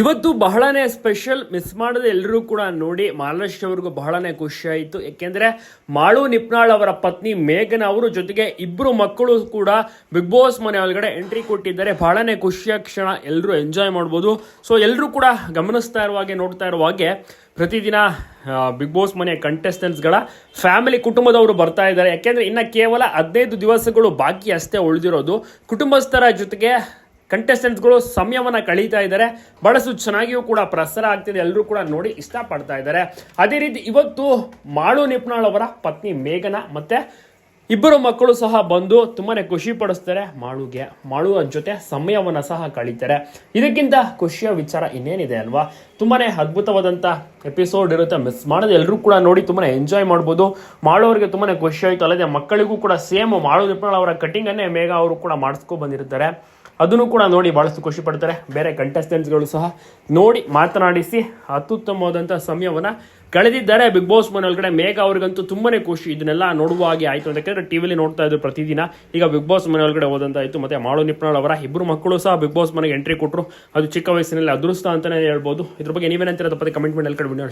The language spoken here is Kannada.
ಇವತ್ತು ಬಹಳನೇ ಸ್ಪೆಷಲ್ ಮಿಸ್ ಮಾಡದೆ ಎಲ್ಲರೂ ಕೂಡ ನೋಡಿ ಮಹಾರಾಷ್ಟ್ರ ಅವ್ರಿಗೂ ಬಹಳನೇ ಖುಷಿ ಆಯಿತು ಯಾಕೆಂದ್ರೆ ಮಾಳು ನಿಪ್ನಾಳ್ ಅವರ ಪತ್ನಿ ಮೇಘನ ಅವರು ಜೊತೆಗೆ ಇಬ್ಬರು ಮಕ್ಕಳು ಕೂಡ ಬಿಗ್ ಬಾಸ್ ಮನೆ ಒಳಗಡೆ ಎಂಟ್ರಿ ಕೊಟ್ಟಿದ್ದಾರೆ. ಬಹಳನೇ ಖುಷಿಯ ಕ್ಷಣ ಎಲ್ಲರೂ ಎಂಜಾಯ್ ಮಾಡ್ಬೋದು. ಸೊ ಎಲ್ಲರೂ ಕೂಡ ಗಮನಿಸ್ತಾ ಇರುವ ಹಾಗೆ, ನೋಡ್ತಾ ಇರುವ ಹಾಗೆ ಪ್ರತಿದಿನ ಬಿಗ್ ಬಾಸ್ ಮನೆಯ ಕಂಟೆಸ್ಟೆಂಟ್ಸ್ಗಳ ಫ್ಯಾಮಿಲಿ ಕುಟುಂಬದವರು ಬರ್ತಾ ಇದ್ದಾರೆ. ಯಾಕೆಂದರೆ ಇನ್ನು ಕೇವಲ ಹದಿನೈದು ದಿವಸಗಳು ಬಾಕಿ ಅಷ್ಟೇ ಉಳಿದಿರೋದು. ಕುಟುಂಬಸ್ಥರ ಜೊತೆಗೆ ಕಂಟೆಸ್ಟೆಂಟ್ಸ್ಗಳು ಸಮಯವನ್ನು ಕಳೀತಾ ಇದ್ದಾರೆ. ಬಹಳಷ್ಟು ಚೆನ್ನಾಗಿಯೂ ಕೂಡ ಪ್ರಸಾರ ಆಗ್ತಿದೆ. ಎಲ್ಲರೂ ಕೂಡ ನೋಡಿ ಇಷ್ಟಪಡ್ತಾ ಇದ್ದಾರೆ. ಅದೇ ರೀತಿ ಇವತ್ತು ಮಾಳು ನಿಪ್ನಾಳ್ ಅವರ ಪತ್ನಿ ಮೇಘನ ಮತ್ತೆ ಇಬ್ಬರು ಮಕ್ಕಳು ಸಹ ಬಂದು ತುಂಬಾನೇ ಖುಷಿ ಪಡಿಸ್ತಾರೆ. ಮಾಳುಗೆ, ಮಾಳು ಜೊತೆ ಸಮಯವನ್ನು ಸಹ ಕಳೀತಾರೆ. ಇದಕ್ಕಿಂತ ಖುಷಿಯ ವಿಚಾರ ಇನ್ನೇನಿದೆ ಅಲ್ವಾ? ತುಂಬಾನೇ ಅದ್ಭುತವಾದಂಥ ಎಪಿಸೋಡ್ ಇರುತ್ತೆ. ಮಿಸ್ ಮಾಡದೆ ಎಲ್ಲರೂ ಕೂಡ ನೋಡಿ ತುಂಬಾನೇ ಎಂಜಾಯ್ ಮಾಡ್ಬೋದು. ಮಾಡೋರಿಗೆ ತುಂಬಾನೇ ಖುಷಿ ಆಯಿತು. ಅಲ್ಲದೆ ಮಕ್ಕಳಿಗೂ ಕೂಡ ಸೇಮ್ ಮಾಳು ನಿಪ್ನಾಳ್ ಅವರ ಕಟಿಂಗನ್ನೇ ಮೇಘ ಅವರು ಕೂಡ ಮಾಡಿಸ್ಕೊ ಬಂದಿರ್ತಾರೆ. ಅದನ್ನು ಕೂಡ ನೋಡಿ ಭಾಳಷ್ಟು ಖುಷಿ ಪಡ್ತಾರೆ. ಬೇರೆ ಕಂಟೆಸ್ಟೆಂಟ್ಸ್ಗಳು ಸಹ ನೋಡಿ ಮಾತನಾಡಿಸಿ ಅತ್ಯುತ್ತಮವಾದಂಥ ಸಮಯವನ್ನು ಕಳೆದಿದ್ದಾರೆ ಬಿಗ್ ಬಾಸ್ ಮನೆ ಒಳಗಡೆ ಮೇಘ ಅವ್ರಿಗಂತೂ ತುಂಬಾನೇ ಖುಷಿ. ಇದನ್ನೆಲ್ಲ ನೋಡುವ ಹಾಗೆ ಆಯಿತು ಅಂತ ಯಾಕಂದ್ರೆ ಟಿವಿಲಿ ನೋಡ್ತಾ ಇದ್ರು ಪ್ರತಿದಿನ. ಈಗ ಬಿಗ್ ಬಾಸ್ ಮನೆ ಒಳಗಡೆ ಹೋದಂತಾಯಿತು ಮತ್ತೆ ಮಾಳು ನಿಪ್ನಾಳ್ ಅವರ ಇಬ್ಬರು ಮಕ್ಕಳು ಸಹ ಬಿಗ್ ಬಾಸ್ ಮನೆಗೆ ಎಂಟ್ರಿ ಕೊಟ್ಟರು ಅದು ಚಿಕ್ಕ ವಯಸ್ಸಿನಲ್ಲಿ ಅದೃಷ್ಟ ಅಂತಲೇ ಹೇಳ್ಬೋದು. ಇದ್ರ ಬಗ್ಗೆ ನೀವೇನಂತೀರ ತಪ್ಪದೆ ಕಮೆಂಟ್ ಮಾಡಿ ಕಡೆ ವಿಡಿಯೋ